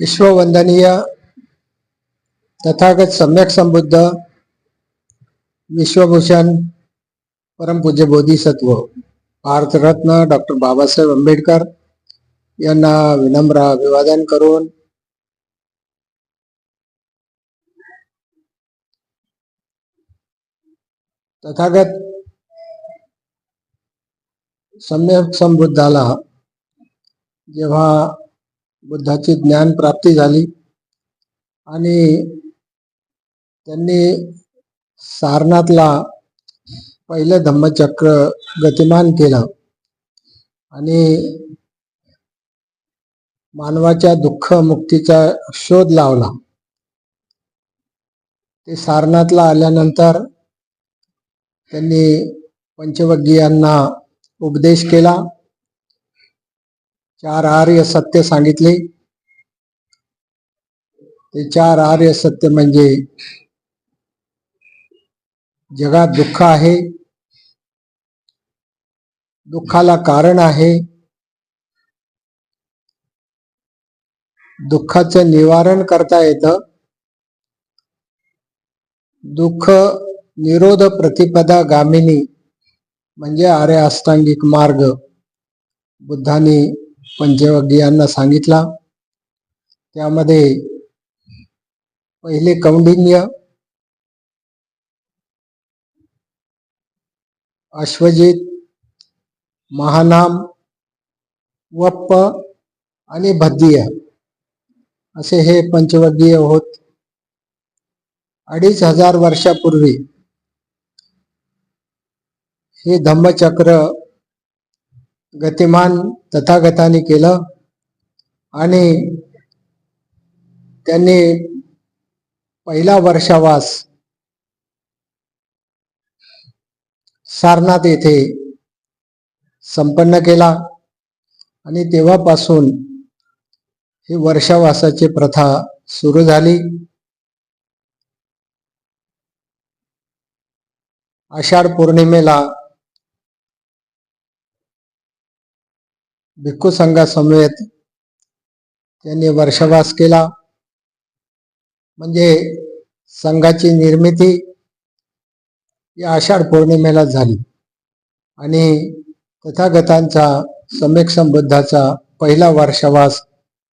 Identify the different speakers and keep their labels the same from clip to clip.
Speaker 1: विश्व वंदनीय तथागत सम्यक संबुद्ध विश्वभूषण परम पूज्य बोधिसत्व भारत रत्न डॉक्टर बाबा साहेब आंबेडकर विनम्र अभिवादन कर तथागत सम्यक संबुद्धाला जेव बुद्धाची ज्ञान प्राप्ती झाली. आणि त्यांनी सारनाथला पहिलं धम्मचक्र गतिमान केलं. आणि मानवाच्या दुःख मुक्तीचा शोध लावला. ते सारनाथला आल्यानंतर त्यांनी पंचवग्गीयांना उपदेश केला. चार आर्य सत्य सांगितले. ते चार आर्य सत्य म्हणजे जगात दुःख आहे. दुःखाला कारण आहे. दुःखाचं निवारण करता येतं. दुःख निरोध प्रतिपदा गामिनी म्हणजे आर्य अष्टांगिक मार्ग. बुद्धाने पंचवग्गीयांना सांगितला त्यामध्ये पहिले कौंडिन्य अश्वजित महानाम वप्प आणि भद्दीय असे हे पंचवर्गीय होत. अडीच हजार वर्षापूर्वी हे धम्मचक्र गतिमान तथागताने केलं. आणि त्यांनी पहिला वर्षावास सारनाथ येथे संपन्न केला. आणि तेव्हापासून ही वर्षावासाची प्रथा सुरू झाली. आषाढ पौर्णिमेला भिक्खू संघासमवेत त्यांनी वर्षवास केला. म्हणजे संघाची निर्मिती या आषाढ पौर्णिमेला झाली. आणि तथागतांचा सम्यक संबुद्धाचा पहिला वर्षवास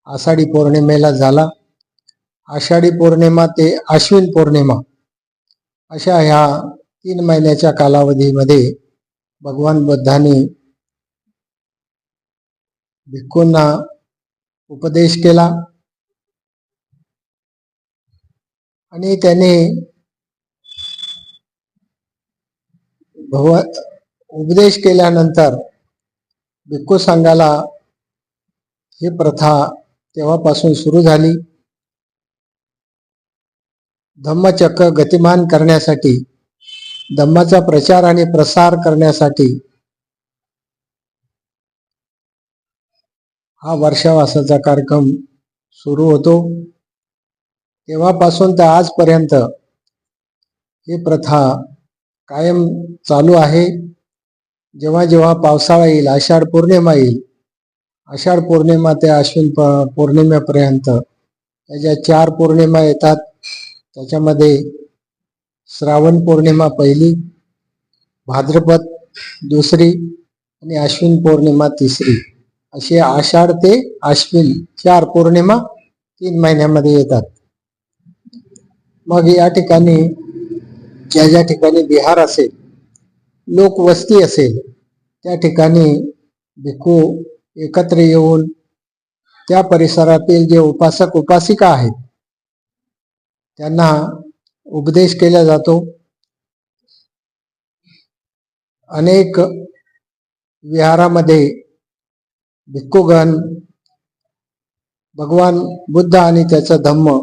Speaker 1: आषाढी पौर्णिमेला झाला. आषाढी पौर्णिमा ते आश्विन पौर्णिमा अशा ह्या तीन महिन्याच्या कालावधीमध्ये भगवान बुद्धांनी भिक्खूंना उपदेश केला. आणि त्याने भव उपदेश केल्यानंतर भिक्खू संघाला ही प्रथा तेव्हापासून सुरू झाली. धम्मचक्र गतिमान करण्यासाठी धम्माचा प्रचार आणि प्रसार करण्यासाठी हा वर्षावासाचा कार्यक्रम सुरू होतो. तेव्हापासून तर आजपर्यंत ही प्रथा कायम चालू आहे. जेव्हा जेव्हा पावसाळा येईल आषाढ पौर्णिमा येईल आषाढ पौर्णिमा ते अश्विन प- पौर्णिमेपर्यंत त्याच्या चार पौर्णिमा येतात त्याच्यामध्ये श्रावण पौर्णिमा पहिली भाद्रपद दुसरी आणि अश्विन पौर्णिमा तिसरी. अशी आषाढ ते आश्विन चार पौर्णिमा तीन महिन्यामध्ये येतात. मग या ठिकाणी ज्या ज्या ठिकाणी बिहार असेल लोकवस्ती असेल त्या ठिकाणी भिक्खू एकत्र येऊन त्या परिसरातील जे उपासक उपासिका आहेत त्यांना उपदेश केला जातो. अनेक विहारामध्ये भिक्खूगण भगवान बुद्ध आणि त्याचा धम्म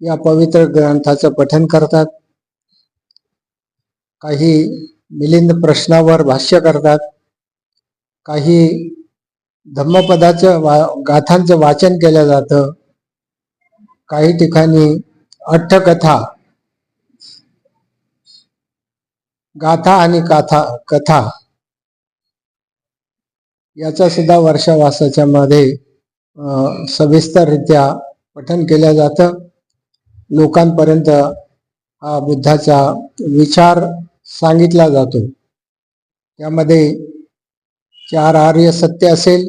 Speaker 1: या पवित्र ग्रंथाचं पठन करतात. काही मिलिंद प्रश्नावर भाष्य करतात. काही धम्मपदाचं वा गाथांचं वाचन केलं जातं. काही ठिकाणी अठ्ठकथा गाथा आणि काथा कथा याचा सुद्धा वर्षावासाच्या मध्ये सविस्तररित्या पठन केलं जातं. लोकांपर्यंत हा बुद्धाचा विचार सांगितला जातो. त्यामध्ये चार आर्य सत्य असेल.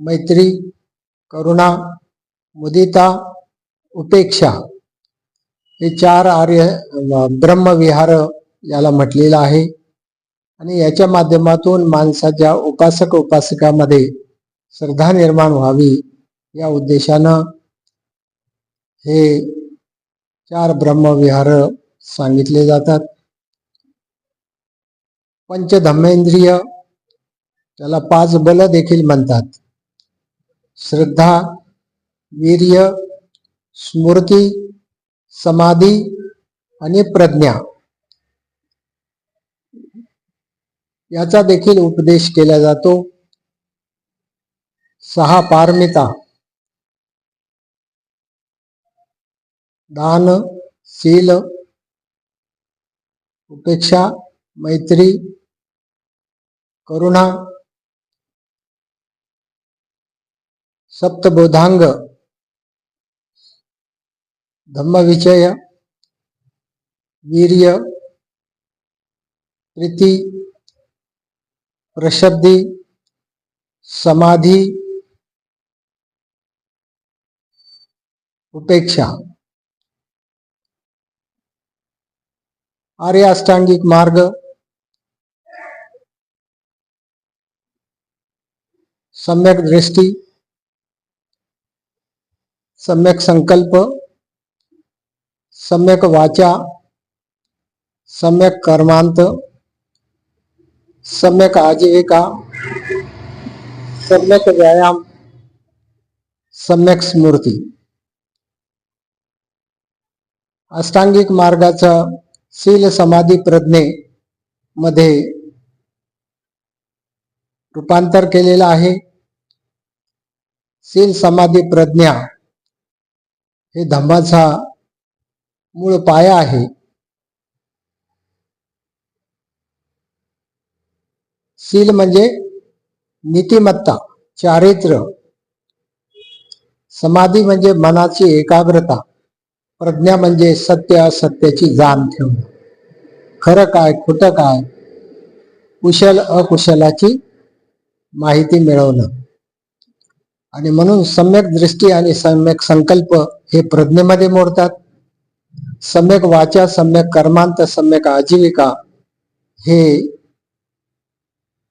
Speaker 1: मैत्री करुणा मुदिता उपेक्षा. हे चार आर्य ब्रह्मविहार याला म्हटलेलं आहे. आणि याच्या माध्यमातून माणसाच्या उपासक उपासकामध्ये श्रद्धा निर्माण व्हावी या उद्देशानं हे चार ब्रह्मविहार सांगितले जातात. पंचधम्मेंद्रिय त्याला पाच बल देखील म्हणतात. श्रद्धा वीर्य स्मृती समाधी आणि प्रज्ञा. याचा देखील उपदेश केला जातो. सहा पारमिता. दान शील उपेक्षा मैत्री करुणा सप्तबोधांग धम्मविचय वीर्य प्रीती प्रशब्दी समाधी उपेक्षा. आर्य अष्टांगिक मार्ग. सम्यक दृष्टी. सम्यक संकल्प. सम्यक वाचा. सम्यक कर्मांत. सम्यक आजीविका सम्यक व्यायाम सम्यक स्मृती. अष्टांगिक मार्गाचं शील समाधी प्रज्ञे मध्ये रूपांतर केलेलं आहे. शील समाधी प्रज्ञा हे धम्माचा मूळ पाया आहे. शील म्हणजे नीतिमत्ता चारित्र्य समाधी म्हणजे मनाची एकाग्रता प्रज्ञा म्हणजे सत्य असत्याची जाण ठेवणे. खरं काय खोटं काय? कुशल अकुशलाची माहिती मिळवणं. आणि म्हणून सम्यक दृष्टी आणि सम्यक संकल्प हे प्रज्ञेमध्ये मोडतात. सम्यक वाचा सम्यक कर्मांत सम्यक आजीविका हे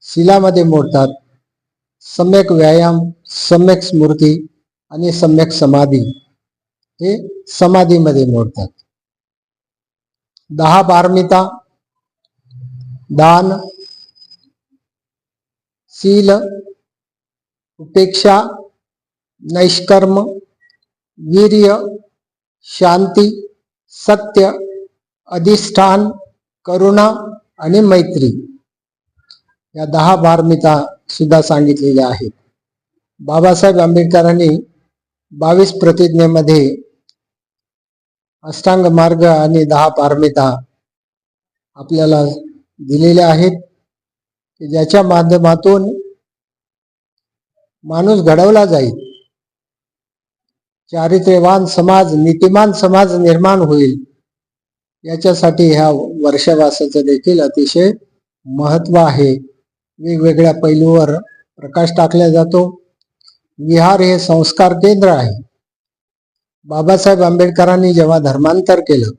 Speaker 1: शिलामध्ये मोडतात. सम्यक व्यायाम सम्यक स्मृती आणि सम्यक समाधी हे समाधीमध्ये मोडतात. दहा पारमिता दान शील उपेक्षा नैष्कर्म वीर्य शांती सत्य अधिष्ठान करुणा आणि मैत्री. या दहा बारमिता सुद्धा सांगितलेल्या आहेत. बाबासाहेब आंबेडकरांनी बावीस प्रतिज्ञेमध्ये अष्टांग मार्ग आणि दहा पारमिता आपल्याला दिलेल्या आहेत. की ज्याच्या माध्यमातून माणूस घडवला जाईल. चारित्र्यवान समाज नीतिमान समाज निर्माण होईल. याच्यासाठी ह्या वर्षवासाचं देखील अतिशय महत्त्व आहे. वेगवेगळ्या पैलूवर प्रकाश टाकला जातो. विहार हे संस्कार केंद्र आहे. बाबासाहेब आंबेडकरांनी जेव्हा धर्मांतर केलं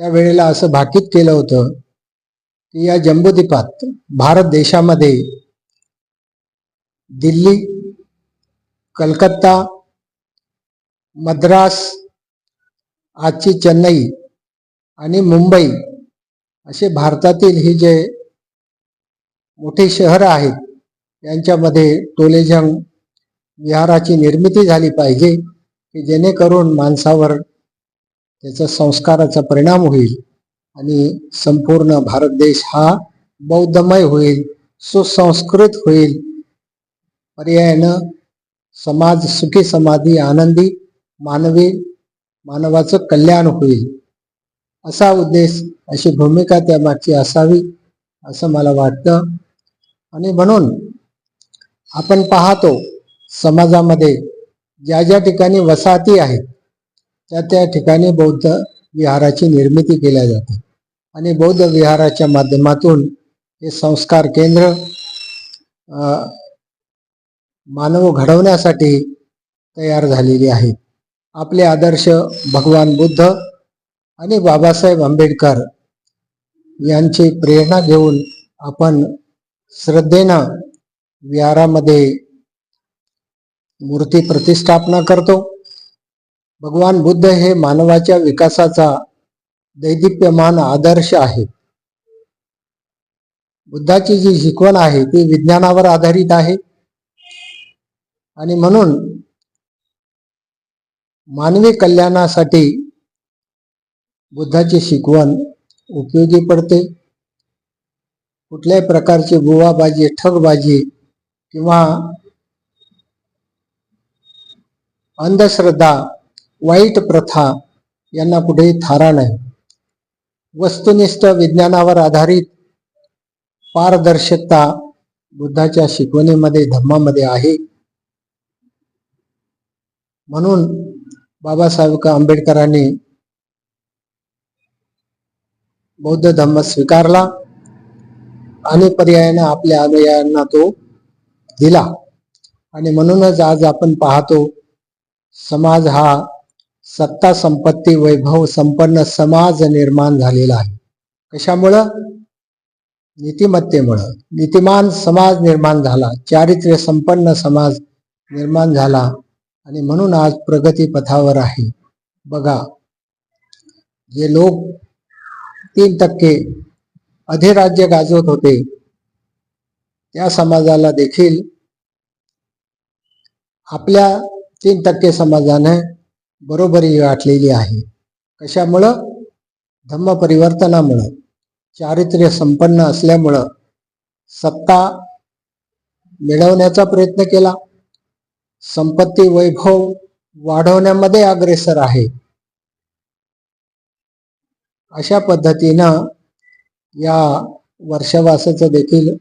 Speaker 1: त्यावेळेला असं भाकीत केलं होतं की या जम्बुद्वीपात भारत देशामध्ये दिल्ली कलकत्ता मद्रास आजची चेन्नई आणि मुंबई असे भारतातील ही जे मोठी शहरं आहेत यांच्यामध्ये टोलेजंग विहाराची निर्मिती झाली पाहिजे की जेणेकरून माणसावर त्याचा संस्काराचा परिणाम होईल आणि संपूर्ण भारत देश हा बौद्धमय होईल सुसंस्कृत होईल. पर्यायानं समाज सुखी समाधी आनंदी मानवी मानवाचं कल्याण होईल. असा उद्देश अशी भूमिका त्यामागची असावी असं मला वाटतं. आणि म्हणून आपण पाहतो समाजामध्ये ज्या ज्या ठिकाणी वसाहती आहेत त्या त्या ठिकाणी बौद्ध विहाराची निर्मिती केल्या जाते. आणि बौद्ध विहाराच्या माध्यमातून हे संस्कार केंद्र मानव घडवण्यासाठी तयार झालेली आहेत. आपले आदर्श भगवान बुद्ध आणि बाबासाहेब आंबेडकर यांची प्रेरणा घेऊन आपण श्रद्धेनं विहारामध्ये मूर्ती प्रतिष्ठापना करतो. भगवान बुद्ध हे मानवाच्या विकासाचा दैदिप्यमान आदर्श आहे बुद्धाची जी शिकवण आहे ती विज्ञानावर आधारित आहे. आणि म्हणून मानवी कल्याणासाठी बुद्धाची शिकवण उपयोगी पडते. कुठल्याही प्रकारची बुवाबाजी ठगबाजी किंवा अंधश्रद्धा वाईट प्रथा यांना कुठेही थारा नाही. वस्तुनिष्ठ विज्ञानावर आधारित पारदर्शकता बुद्धाच्या शिकवणीमध्ये धम्मामध्ये आहे. म्हणून बाबासाहेब आंबेडकरांनी बौद्ध धम्म स्वीकारला. आणि पर्यायानं आपल्या अनुयायांना तो दिला. आणि म्हणूनच आज आपण पाहतो समाज हा सत्ता संपत्ती वैभव संपन्न समाज निर्माण झालेला आहे. कशामुळं? नीतिमत्तेमुळं. नीतिमान समाज निर्माण झाला चारित्र्य संपन्न समाज निर्माण झाला आणि म्हणून आज प्रगती पथावर आहे. बघा जे लोक तीन टक्के अधिराज्य गाजवत होते. त्या समाजाला देखील आपल्या तीन टक्के समाजाने बरोबरी गाठलेली आहे. कशामुळं? धम्म परिवर्तनामुळं. चारित्र्य संपन्न असल्यामुळं सत्ता मिळवण्याचा प्रयत्न केला. संपत्ती वैभव वाढवण्यामध्ये अग्रेसर आहे. अशा पद्धतीनं या वर्षवासाचं देखील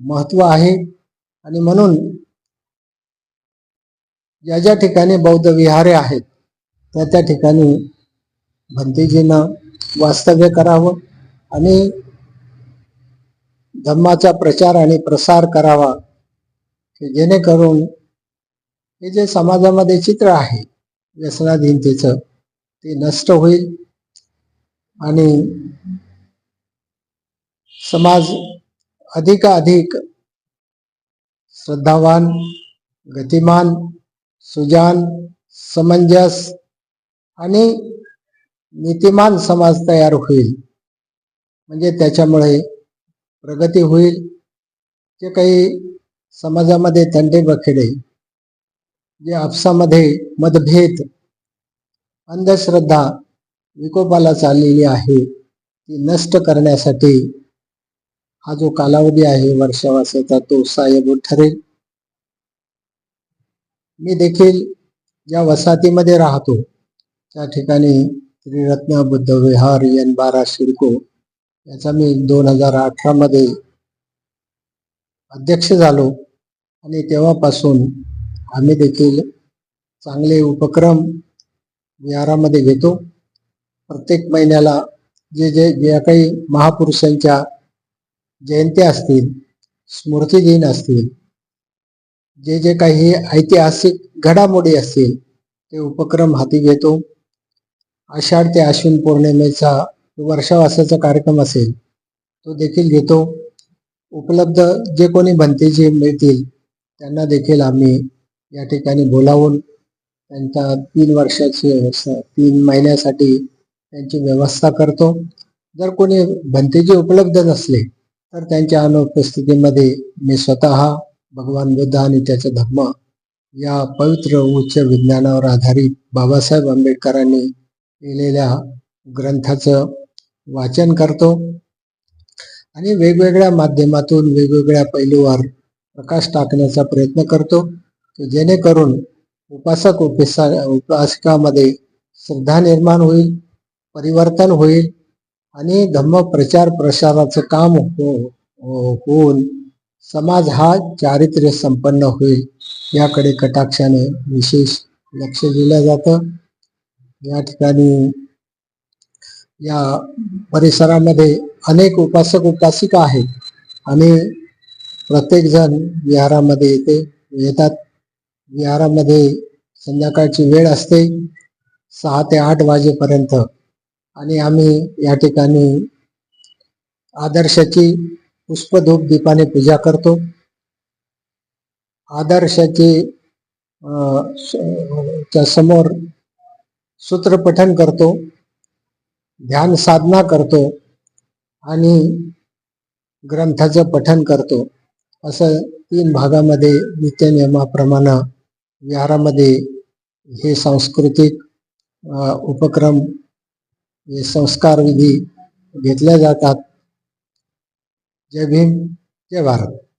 Speaker 1: महत्त्व आहे. आणि म्हणून ज्या ज्या ठिकाणी बौद्ध विहारे आहेत त्या त्या ठिकाणी भंतीजींना वास्तव्य करावं आणि धम्माचा प्रचार आणि प्रसार करावा की जेणेकरून हे जे समाजामध्ये चित्र आहे व्यसनाधीनतेचं ते नष्ट होईल आणि समाज अधिकाधिक श्रद्धावान गतिमान सुजान समंजस आणि नीतिमान समाज तयार होईल. म्हणजे त्याच्यामुळे प्रगती होईल. जे काही समाजामध्ये तंडे बखेडे जे आपसामध्ये मतभेद अंधश्रद्धा विकोपाला चाललेली आहे ती नष्ट करण्यासाठी हा जो कालावधी आहे वर्षावासाचा तो सहाय्यभूत ठरेल. मी देखील ज्या वसाहतीमध्ये राहतो. त्या ठिकाणी त्रिरत्न बुद्ध विहार एन बारा शिडको याचा मी दोन हजार अठरामध्ये अध्यक्ष झालो. आणि तेव्हापासून आम्ही देखील चांगले उपक्रम विहारामध्ये घेतो. प्रत्येक महिन्याला जे जे ज्या काही महापुरुषांच्या जयंत्या असतील स्मृतिदिन असतील जे जे काही ऐतिहासिक घडामोडी असतील ते उपक्रम हाती घेतो. आषाढ ते आश्विन पौर्णिमेचा वर्षावासाचा कार्यक्रम असेल तो देखील घेतो. उपलब्ध जे कोणी भंतेजी मिळतील त्यांना देखील आम्ही या ठिकाणी बोलावून त्यांच्या तीन वर्षाची तीन महिन्यासाठी त्यांची व्यवस्था करतो. जर कोणी भंतेजी उपलब्ध नसले तर त्यांच्या अनुपस्थितीमध्ये मी स्वतः भगवान बुद्ध आणि त्याचा धर्म या पवित्र उच्च विज्ञानावर आधारित बाबासाहेब आंबेडकरांनी लिहिलेल्या ग्रंथाचं वाचन करतो. आणि वेगवेगळ्या माध्यमातून वेगवेगळ्या पैलूवर प्रकाश टाकण्याचा प्रयत्न करतो की जेणेकरून उपासक उपासा उपासकामध्ये श्रद्धा निर्माण होईल परिवर्तन होईल आणि धम्म प्रचार प्रसाराचं काम हो-, हो होऊन समाज हा चारित्र्य संपन्न होईल याकडे कटाक्षाने विशेष लक्ष दिलं जातं. या ठिकाणी या परिसरामध्ये अनेक उपासक उपासिका आहेत आणि प्रत्येक जण विहारामध्ये येते येतात. विहारामध्ये संध्याकाळची वेळ असते सहा ते आठ वाजेपर्यंत आणि आम्ही या ठिकाणी आदर्शाची पुष्पधूप दीपाने पूजा करतो. आदर्शाची च्या समोर सूत्रपठन करतो ध्यान साधना करतो आणि ग्रंथाचं पठन करतो. असं तीन भागामध्ये नित्यनियमाप्रमाणे विहारामध्ये हे सांस्कृतिक उपक्रम हे संस्कार विधी घेतल्या जातात. जय भीम जय भारत.